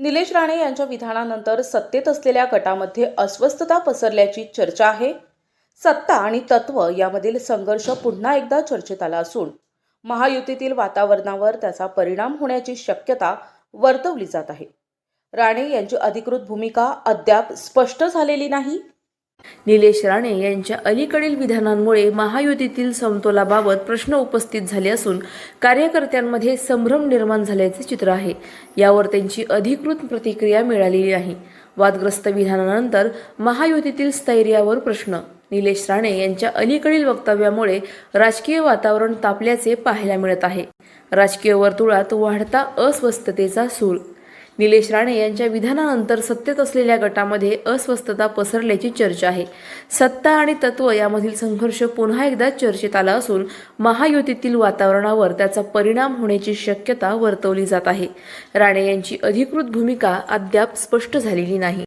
निलेश राणे यांच्या विधानानंतर सत्तेत असलेल्या गटामध्ये अस्वस्थता पसरल्याची चर्चा आहे. सत्ता आणि तत्व यामधील संघर्ष पुन्हा एकदा चर्चेत आला असून महायुतीतील वातावरणावर त्याचा परिणाम होण्याची शक्यता वर्तवली जात आहे. राणे यांची अधिकृत भूमिका अद्याप स्पष्ट झालेली नाही. निलेश राणे यांच्या अलीकडील विधानांमुळे महायुतीतील समतोलाबाबत प्रश्न उपस्थित झाले असून कार्यकर्त्यांमध्ये संभ्रम निर्माण झाल्याचे चित्र आहे. यावर त्यांची अधिकृत प्रतिक्रिया मिळालेली नाही. वादग्रस्त विधानानंतर महायुतीतील स्थैर्यावर प्रश्न. निलेश राणे यांच्या अलीकडील वक्तव्यामुळे राजकीय वातावरण तापल्याचे पाहायला मिळत आहे. राजकीय वर्तुळात वाढता अस्वस्थतेचा सूर. निलेश राणे यांच्या विधानानंतर सत्तेत असलेल्या गटामध्ये अस्वस्थता पसरल्याची चर्चा आहे. सत्ता आणि तत्व यामधील संघर्ष पुन्हा एकदा चर्चेत आला असून महायुतीतील वातावरणावर त्याचा परिणाम होण्याची शक्यता वर्तवली जात आहे. राणे यांची अधिकृत भूमिका अद्याप स्पष्ट झालेली नाही.